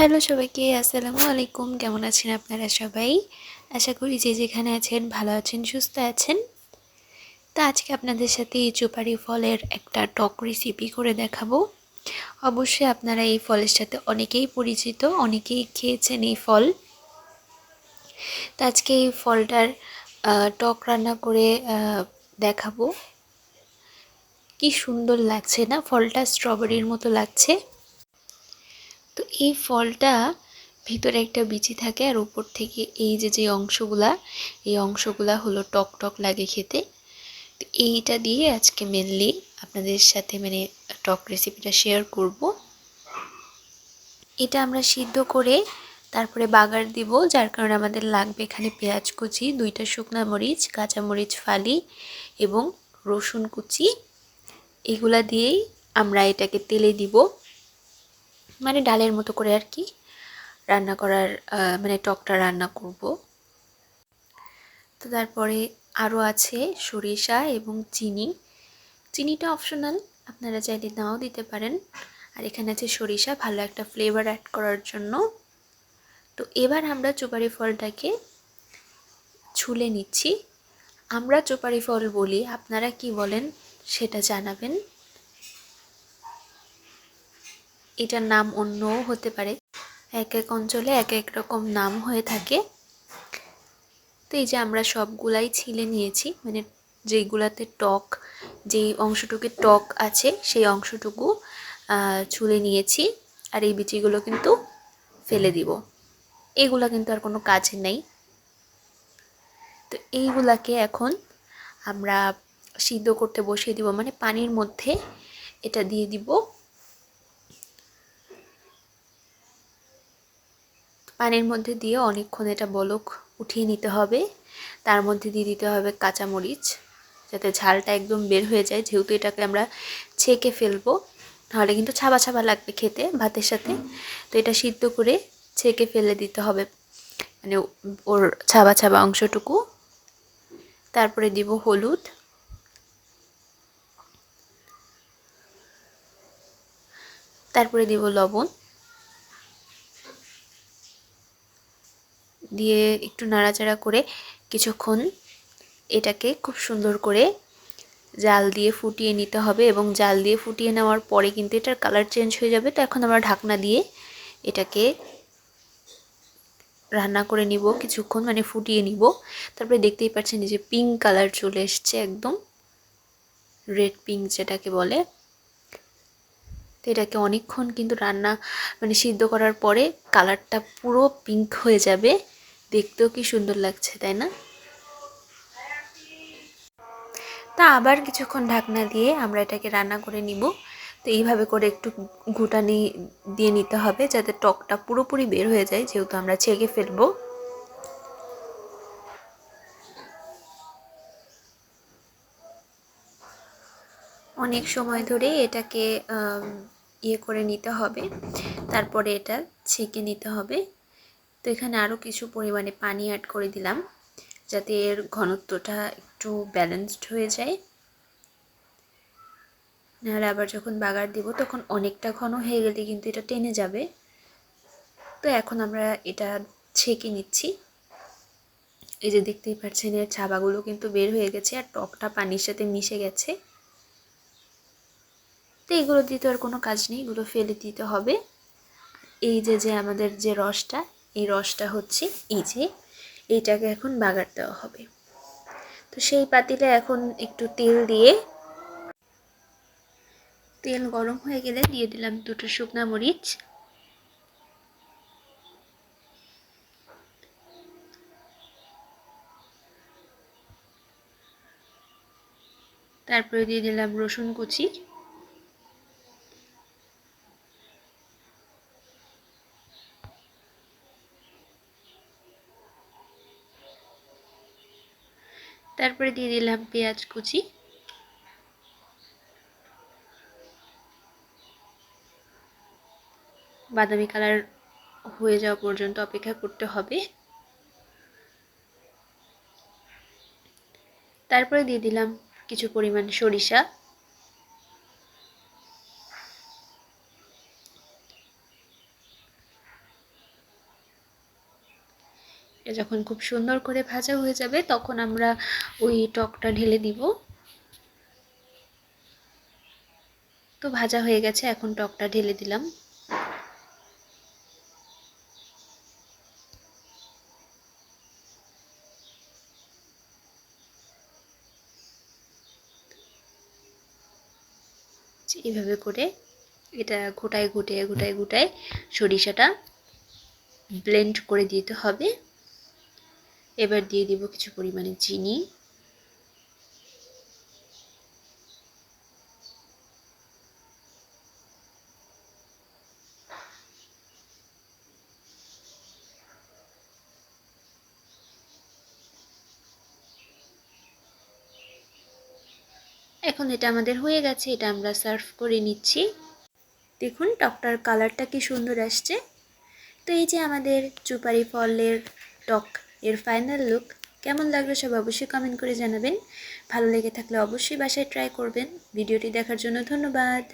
Hello সবাইকে, আসসালামু আলাইকুম। কেমন আছেন আপনারা সবাই? আশা করি যে যেখানে আছেন ভালো আছেন, সুস্থ আছেন। তা আজকে আপনাদের সাথে এই চুপারি ফলের একটা টক রেসিপি করে দেখাবো। অবশ্যই আপনারা এই ফলের সাথে অনেকেই পরিচিত, অনেকেই খেয়েছেন এই ফল। তা আজকে এই ফলটার টক রান্না করে দেখাবো। কি সুন্দর লাগছে না? ফলটা স্ট্রবেরির মতো লাগছে। তো এই ফলটা ভিতরে একটা বিচি থাকে আর উপর থেকে এই যে যে অংশগুলা, এই অংশগুলা হলো টক টক লাগে খেতে। তো এইটা দিয়ে আজকে মেনলি আপনাদের সাথে মানে টক রেসিপিটা শেয়ার করব। এটা আমরা সিদ্ধ করে তারপরে বাগার দিব, যার কারণে আমাদের লাগবে এখানে পেঁয়াজ কুচি, দুইটা শুকনা মরিচ, কাঁচা মরিচ, ফালি এবং রসুন কুচি। এগুলা দিয়েই আমরা এটাকে তেলে দিব। মানে ডালের মতো করে আর কি রান্না করার মানে টকটা রান্না করব। তো তারপরে আরও আছে সরিষা এবং চিনি। চিনিটা অপশনাল, আপনারা চাইলে নাও দিতে পারেন। আর এখানে আছে সরিষা, ভালো একটা ফ্লেভার অ্যাড করার জন্য। তো এবার আমরা চোপারি ফলটাকে ছুলে নিচ্ছি। আমরা চোপারি ফল বলি, আপনারা কি বলেন সেটা জানাবেন। এটার নাম অন্যও হতে পারে। এক এক অঞ্চলে এক এক রকম নাম হয়ে থাকে। তো এই যে আমরা সবগুলাই ছিলে নিয়েছি মানে যেইগুলাতে টক, যেই অংশটুকু টক আছে, সেই অংশটুকু ছুলে নিয়েছি। আর এই বিচিগুলো কিন্তু ফেলে দিব। এগুলা কিন্তু আর কোনো কাজে নেই। তো এইগুলাকে এখন আমরা সিদ্ধ করতে বসিয়ে দিব। মানে পানির মধ্যে এটা দিয়ে দিব। পানির মধ্যে দিয়ে অনেকক্ষণ এটা বলক উঠিয়ে নিতে হবে। তার মধ্যে দিয়ে দিতে হবে কাঁচামরিচ, যাতে ঝালটা একদম বের হয়ে যায়। যেহেতু এটাকে আমরা ছেঁকে ফেলব, তাহলে কিন্তু ছাবা ছাবা লাগবে খেতে ভাতের সাথে। তো এটা সিদ্ধ করে ছেঁকে ফেলে দিতে হবে। মানে ওর ছাবা ছাবা অংশটুকু। তারপরে দিব হলুদ। তারপরে দিব লবণ। দিয়ে একটু নাড়াচাড়া করে কিছুক্ষণ এটাকে খুব সুন্দর করে জাল দিয়ে ফুটিয়ে নিতে হবে এবং জাল দিয়ে ফুটিয়ে নেওয়ার পরে কিন্তু এটার কালার চেঞ্জ হয়ে যাবে। তো এখন আমরা ঢাকনা দিয়ে এটাকে রান্না করে নিব, কিছুক্ষণ মানে ফুটিয়ে নিব। তারপরে দেখতেই পাচ্ছেন যে পিঙ্ক কালার চলে এসছে একদম। রেড পিঙ্ক যেটাকে বলে। তো এটাকে অনেকক্ষণ কিন্তু রান্না মানে সিদ্ধ করার পরে কালারটা পুরো পিঙ্ক হয়ে যাবে। দেখতেও কি সুন্দর লাগছে, তাই না? তা আবার কিছুক্ষণ ঢাকনা দিয়ে আমরা এটাকে রান্না করে নিব। তো এইভাবে করে একটু ঘুটানি দিয়ে নিতে হবে যাতে টকটা পুরোপুরি বের হয়ে যায়, যেহেতু আমরা ছেঁকে ফেলব। অনেক সময় ধরে এটাকে ইয়ে করে নিতে হবে। তারপরে এটা ছেঁকে নিতে হবে। তো এখানে আরও কিছু পরিমাণে পানি অ্যাড করে দিলাম, যাতে এর ঘনত্বটা একটু ব্যালেন্সড হয়ে যায়। নাহলে আবার যখন বাগার দিব, তখন অনেকটা ঘন হয়ে গেলে কিন্তু এটা টেনে যাবে। তো এখন আমরা এটা ছেঁকে নিচ্ছি। এই যে দেখতেই পাচ্ছেন, এর ছাবাগুলো কিন্তু বের হয়ে গেছে আর টকটা পানির সাথে মিশে গেছে। তো এগুলো দিতে আর কোনো কাজ নেই, এগুলো ফেলে দিতে হবে। এই যে যে আমাদের যে রসটা এই রসটা হচ্ছে এই যে এইটাকে এখন বাগার দেওয়া হবে। তো সেই পাতিলে এখন একটু তেল দিয়ে তেল গরম হয়ে গেলে দিয়ে দিলাম দুটো শুকনা মরিচ। তারপরে দিয়ে দিলাম রসুন কুচি। তারপরে দিয়ে দিলাম পেঁয়াজ কুচি। বাদামি কালার হয়ে যাওয়া পর্যন্ত অপেক্ষা করতে হবে। তারপরে দিয়ে দিলাম কিছু পরিমাণ সরিষা। এটা যখন খুব সুন্দর করে ভাজা হয়ে যাবে, তখন আমরা ওই টকটা ঢেলে দিব। তো ভাজা হয়ে গেছে, এখন টকটা ঢেলে দিলাম। এইভাবে করে এটা গোটায়, গুটিয়ে, গোটায় গোটায় সরিষাটা ব্লেন্ড করে দিতে হবে। এবার দিয়ে দিব কিছু পরিমাণে চিনি। এখন এটা আমাদের হয়ে গেছে, এটা আমরা সার্ভ করে নিচ্ছি। দেখুন, টকটার কালারটা কি সুন্দর আসছে। তো এই যে আমাদের চুপারি ফলের টক এর ফাইনাল লুক কেমন লাগল সব অবশ্যই কমেন্ট করে জানাবেন। ভালো লেগে থাকলে অবশ্যই বাসায় ট্রাই করবেন। ভিডিওটি দেখার জন্য ধন্যবাদ।